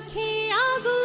সুখে আগো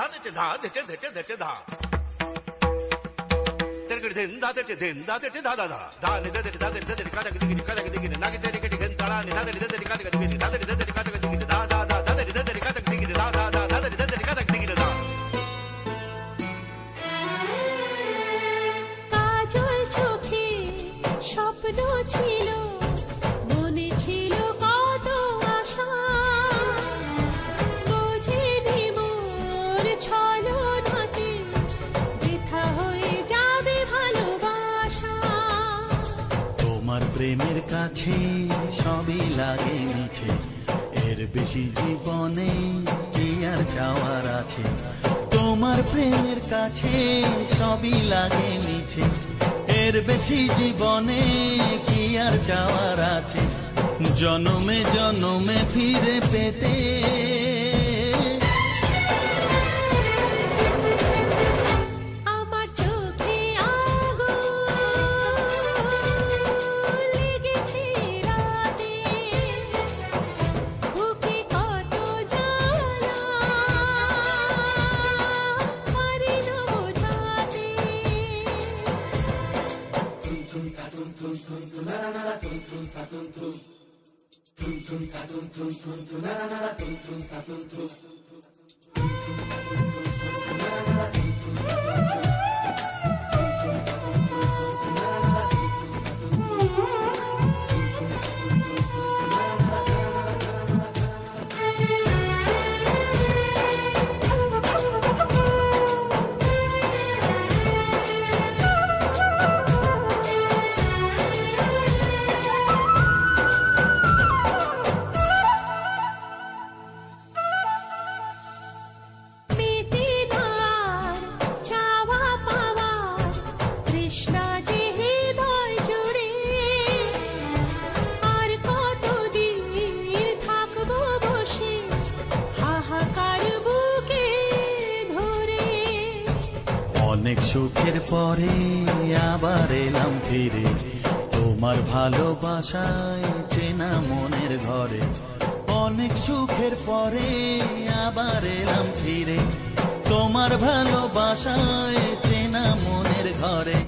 ధా తెచ్చి ధా తెచ్చి తెచ్చి తెచ్చి ధా తిరగడి దిందా తెచ్చి దిందా తెచ్చి దా దా దా నిద తెచ్చి దా తెచ్చి తెచ్చి కాదకి దిగి కాదకి దిగి నాకి తెరికటి గంతడా నిద తెచ్చి తెచ్చి కాదకి దిగి నిద తెచ్చి తెచ్చి కాదకి তোমার প্রেমের কাছে সবই লাগে মিছে এর বেশি জীবনে কি আর চাওয়ার আছে? তোমার প্রেমের কাছে সবই লাগে মিছে এর বেশি জীবনে কি আর চাওয়ার আছে? জনমে জনমে ফিরে পেতে tum tum tum tum tum অনেক সুখের পরে আবার এলাম ফিরে। তোমার ভালোবাসায় চেনা মনের ঘরে। অনেক সুখের পরে আবার এলাম ফিরে। তোমার ভালোবাসায় চেনা মনের ঘরে।